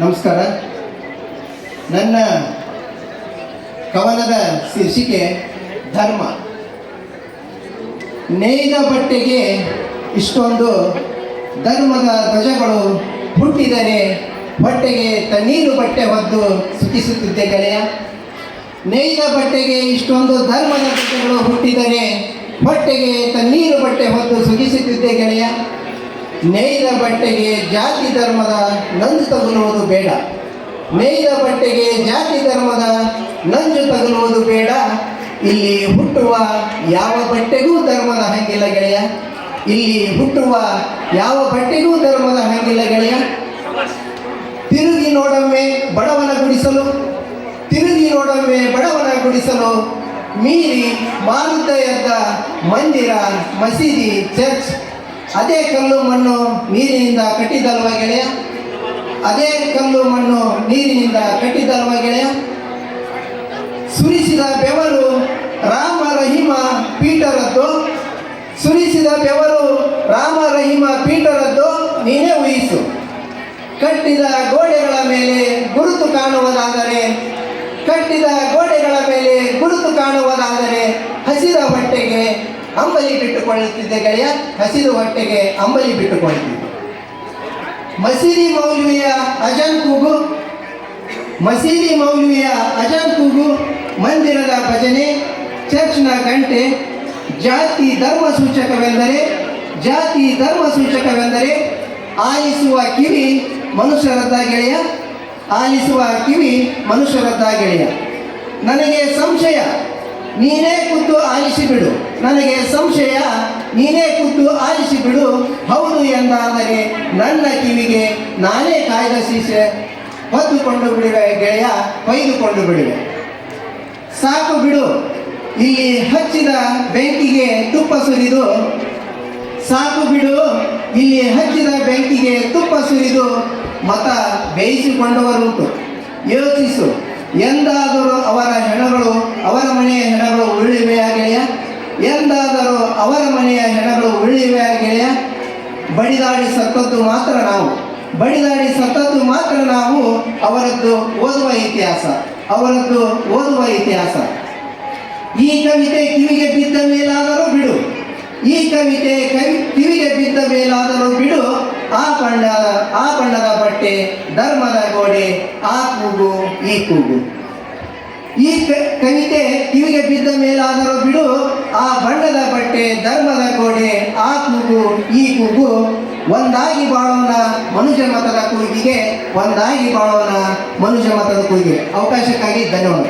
ನಮಸ್ಕಾರ. ನನ್ನ ಕವನದ ಶೀರ್ಷಿಕೆ, ಧರ್ಮ. ನೇಯ್ದ ಬಟ್ಟೆಗೆ ಇಷ್ಟೊಂದು ಧರ್ಮದ ಧ್ವಜಗಳು ಹುಟ್ಟಿದರೆ ಹೊಟ್ಟೆಗೆ ತಣ್ಣೀರು ಬಟ್ಟೆ ಹೊದ್ದು ಸುಖಿಸುತ್ತಿದ್ದೆ ಗೆಳೆಯ. ನೇಯ್ದ ಬಟ್ಟೆಗೆ ಇಷ್ಟೊಂದು ಧರ್ಮದ ಧ್ವಜಗಳು ಹುಟ್ಟಿದರೆ ಹೊಟ್ಟೆಗೆ ತಣ್ಣೀರು ಬಟ್ಟೆ ಹೊದ್ದು ಸುಖಿಸುತ್ತಿದ್ದೆ ಗೆಳೆಯ. ನೇಯ್ದ ಬಟ್ಟೆಗೆ ಜಾತಿ ಧರ್ಮದ ನಂಜು ತಗುಲುವುದು ಬೇಡ. ನೇಯ್ದ ಬಟ್ಟೆಗೆ ಜಾತಿ ಧರ್ಮದ ನಂಜು ತಗುಲುವುದು ಬೇಡ. ಇಲ್ಲಿ ಹುಟ್ಟುವ ಯಾವ ಬಟ್ಟೆಗೂ ಧರ್ಮದ ಹಂಗಿಲ್ಲ ಗೆಳೆಯ. ಇಲ್ಲಿ ಹುಟ್ಟುವ ಯಾವ ಬಟ್ಟೆಗೂ ಧರ್ಮದ ಹಂಗಿಲ್ಲ ಗೆಳೆಯ. ತಿರುಗಿ ನೋಡಮ್ಮೆ ಬಡವನ ಗುಡಿಸಲು, ತಿರುಗಿ ನೋಡಮ್ಮೆ ಬಡವನ ಗುಡಿಸಲು, ಮೀರಿ ಎದ್ದ ಮಂದಿರ, ಮಸೀದಿ, ಚರ್ಚ್ ಅದೇ ಕಲ್ಲು ಮಣ್ಣು ನೀರಿನಿಂದ ಕಟ್ಟಿದಲ್ವ ಗೆಳೆಯ? ಅದೇ ಕಲ್ಲು ಮಣ್ಣು ನೀರಿನಿಂದ ಕಟ್ಟಿದಲ್ವ ಗೆಳೆಯ? ಸುರಿಸಿದ ಬೆವರು ರಾಮ ರಹಿಮ ಪೀಠರದ್ದು. ಸುರಿಸಿದ ಬೆವರು ರಾಮ ರಹಿಮ ಪೀಠರದ್ದು, ನೀನೇ ಊಹಿಸು ಕಟ್ಟಿದ ಗೋಡೆಗಳ ಮೇಲೆ ಗುರುತು ಕಾಣುವುದಾದರೆ, ಕಟ್ಟಿದ ಗೋಡೆಗಳ ಮೇಲೆ ಗುರುತು ಕಾಣುವುದಾದರೆ ಹಸಿದ ಹೊಟ್ಟೆಗೆ ಅಂಬಲಿ ಬಿಟ್ಟುಕೊಳ್ಳುತ್ತಿದ್ದೆ ಗೆಳೆಯ, ಹಸಿರು ಹೊಟ್ಟೆಗೆ ಅಂಬಲಿ ಬಿಟ್ಟುಕೊಳ್ಳುತ್ತಿದ್ದೆ. ಮಸೀದಿ ಮೌಲ್ವಿಯ ಅಜನ್ ಕೂಗು, ಮಸೀದಿ ಮೌಲ್ವಿಯ ಅಜನ್ ಕೂಗು, ಮಂದಿರದ ಭಜನೆ, ಚರ್ಚ್ನ ಗಂಟೆ, ಜಾತಿ ಧರ್ಮ ಸೂಚಕವೆಂದರೆ, ಜಾತಿ ಧರ್ಮ ಸೂಚಕವೆಂದರೆ ಆಲಿಸುವ ಕಿವಿ ಮನುಷ್ಯರದ್ದ ಗೆಳೆಯ, ಆಲಿಸುವ ಕಿವಿ ಮನುಷ್ಯರದ್ದ ಗೆಳೆಯ. ನನಗೆ ಸಂಶಯ ನೀನೇ ಕೂತು ಆಲಿಸಿ ಬಿಡು. ನನಗೆ ಸಂಶಯ, ನೀನೇ ಕೂತು ಆಲಿಸಿ ಬಿಡು. ಹೌದು ಎಂದಾದರೆ ನನ್ನ ಕಿವಿಗೆ ನಾನೇ ಕಾಯ್ದ ಸೀಸೆ ಹೊತ್ತುಕೊಂಡು ಬಿಡುವೆ, ಗೆಳೆಯ ಕೊಯ್ದುಕೊಂಡು ಬಿಡುವೆ. ಸಾಕು ಬಿಡು. ಇಲ್ಲಿ ಹಚ್ಚಿದ ಬೆಂಕಿಗೆ ತುಪ್ಪ ಸುರಿದು. ಸಾಕು ಬಿಡು. ಇಲ್ಲಿ ಹಚ್ಚಿದ ಬೆಂಕಿಗೆ ತುಪ್ಪ ಸುರಿದು ಮತ ಬೇಯಿಸಿಕೊಂಡವರುಂಟು. ಯೋಚಿಸು ಎಂದಾದರೂ ಅವರ ಹೆಣಗಳು ಅವರ ಮನೆಯ ಹೆಣಗಳು ಉರುಳಿವೆಯಾ ಗೆಳೆಯ ಎಂದಾದರೂ ಅವರ ಮನೆಯ ಹೆಣಗಳು ಉರುಳಿವೆಯಾ ಗೆಳೆಯ? ಬಡಿದಾಡಿ ಸತ್ತದ್ದು ಮಾತ್ರ ನಾವು. ಬಡಿದಾಡಿ ಸತ್ತದ್ದು ಮಾತ್ರ ನಾವು ಅವರದ್ದು ಓದುವ ಇತಿಹಾಸ. ಅವರದ್ದು ಓದುವ ಇತಿಹಾಸ. ಈ ಕವಿತೆ ಕಿವಿಗೆ ಬಿದ್ದ ಮೇಲಾದರೂ ಬಿಡು. ಈ ಕವಿತೆ ಕವಿ ಕಿವಿಗೆ ಬಿದ್ದ ಮೇಲಾದರೂ ಬಿಡು. ಆ ಬಣ್ಣ ಆ ಬಣ್ಣದ ಬಟ್ಟೆ, ಧರ್ಮದ ಗೋಡೆ, ಆ ಕೂಗು, ಈ ಕೂಗು. ಈ ಕವಿತೆ ಕಿವಿಗೆ ಬಿದ್ದ ಮೇಲಾದರೂ ಬಿಡು. ಆ ಬಟ್ಟೆ ಧರ್ಮದ ಕೋಟೆ ಕೂಗು ಈ ಕೂಗು. ಒಂದಾಗಿ ಬಾಳೋಣ ಮನುಷ್ಯ ಮತದ ಕೂಗಿಗೆ, ಒಂದಾಗಿ ಬಾಳೋಣ ಮನುಷ್ಯ ಮತದ ಕೂಗಿಗೆ. ಅವಕಾಶಕ್ಕಾಗಿ ಧನ್ಯವಾದ.